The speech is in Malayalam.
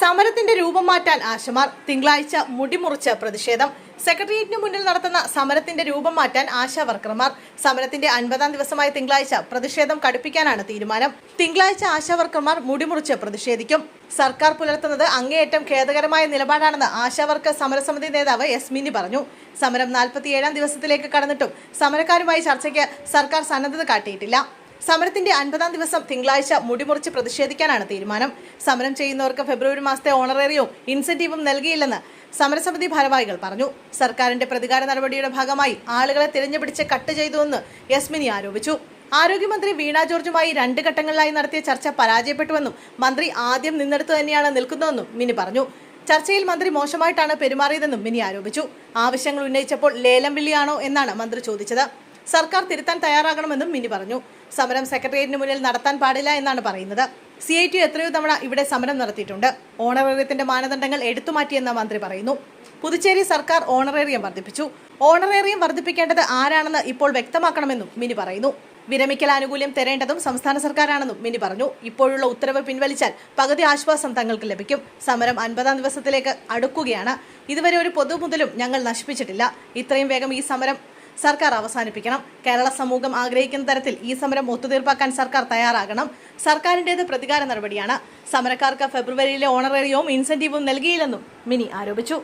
സമരത്തിന്റെ രൂപം മാറ്റാൻ ആശമാർ തിങ്കളാഴ്ച മുടിമുറിച്ച് പ്രതിഷേധം. സെക്രട്ടേറിയറ്റിന് മുന്നിൽ നടത്തുന്ന സമരത്തിന്റെ രൂപം മാറ്റാൻ ആശാ വർക്കർമാർ സമരത്തിന്റെ അൻപതാം ദിവസമായ തിങ്കളാഴ്ച പ്രതിഷേധം കടുപ്പിക്കാനാണ് തീരുമാനം. തിങ്കളാഴ്ച ആശാ വർക്കർമാർ മുടിമുറിച്ച് പ്രതിഷേധിക്കും. സർക്കാർ പുലർത്തുന്നത് അങ്ങേയറ്റം ഖേദകരമായ നിലപാടാണെന്ന് ആശാ വർക്കർ സമരസമിതി നേതാവ് എസ് മിനി പറഞ്ഞു. സമരം നാൽപ്പത്തിയേഴാം ദിവസത്തിലേക്ക് കടന്നിട്ടും സമരക്കാരുമായി ചർച്ചയ്ക്ക് സർക്കാർ സന്നദ്ധത കാട്ടിയിട്ടില്ല. സമരത്തിന്റെ അൻപതാം ദിവസം തിങ്കളാഴ്ച മുടിമുറിച്ച് പ്രതിഷേധിക്കാനാണ് തീരുമാനം. സമരം ചെയ്യുന്നവർക്ക് ഫെബ്രുവരി മാസത്തെ ഓണറേറിയവും ഇൻസെന്റീവും നൽകിയില്ലെന്ന് സമരസമിതി ഭാരവാഹികൾ പറഞ്ഞു. സർക്കാരിന്റെ പ്രതികാര നടപടിയുടെ ഭാഗമായി ആളുകളെ തിരഞ്ഞുപിടിച്ച് കട്ട് ചെയ്തുവെന്ന് യസ്മിനി ആരോപിച്ചു. ആരോഗ്യമന്ത്രി വീണ ജോർജുമായി രണ്ട് ഘട്ടങ്ങളിലായി നടത്തിയ ചർച്ച പരാജയപ്പെട്ടുവെന്നും മന്ത്രി ആദ്യം നിന്നെടുത്തു തന്നെയാണ് നിൽക്കുന്നതെന്നും മിനി പറഞ്ഞു. ചർച്ചയിൽ മന്ത്രി മോശമായിട്ടാണ് പെരുമാറിയതെന്നും മിനി ആരോപിച്ചു. ആവശ്യങ്ങൾ ഉന്നയിച്ചപ്പോൾ ലേലം വിളിയാണോ എന്നാണ് മന്ത്രി ചോദിച്ചത്. സർക്കാർ തിരുത്താൻ തയ്യാറാകണമെന്നും മിനി പറഞ്ഞു. സമരം സെക്രട്ടേറിയറ്റിന് മുന്നിൽ നടത്താൻ പാടില്ല എന്നാണ് പറയുന്നത്. സി ഐ ടി എത്രയോ തവണ ഇവിടെ സമരം നടത്തിയിട്ടുണ്ട്. ഓണറേറിയത്തിന്റെ മാനദണ്ഡങ്ങൾ എടുത്തുമാറ്റിയെന്ന് മന്ത്രി പറയുന്നു. പുതുച്ചേരി സർക്കാർ ഓണറേറിയം വർദ്ധിപ്പിച്ചു. ഓണറേറിയം വർദ്ധിപ്പിക്കേണ്ടത് ആരാണെന്ന് ഇപ്പോൾ വ്യക്തമാക്കണമെന്നും മിനി പറയുന്നു. വിരമിക്കൽ ആനുകൂല്യം തരേണ്ടതും സംസ്ഥാന സർക്കാരാണെന്നും മിനി പറഞ്ഞു. ഇപ്പോഴുള്ള ഉത്തരവ് പിൻവലിച്ചാൽ പകുതി ആശ്വാസം തങ്ങൾക്ക് ലഭിക്കും. സമരം അൻപതാം ദിവസത്തിലേക്ക് അടുക്കുകയാണ്. ഇതുവരെ ഒരു പൊതുമുതലും ഞങ്ങൾ നശിപ്പിച്ചിട്ടില്ല. ഇത്രയും വേഗം ഈ സമരം സർക്കാർ അവസാനിപ്പിക്കണം. കേരള സമൂഹം ആഗ്രഹിക്കുന്ന തരത്തിൽ ഈ സമരം ഒത്തുതീർപ്പാക്കാൻ സർക്കാർ തയ്യാറാകണം. സർക്കാരിന്റേത് പ്രതികാര നടപടിയാണ്. സമരക്കാർക്ക് ഫെബ്രുവരിയിലെ ഓണറേറിയവും ഇൻസെന്റീവും നൽകിയില്ലെന്നും മിനി ആരോപിച്ചു.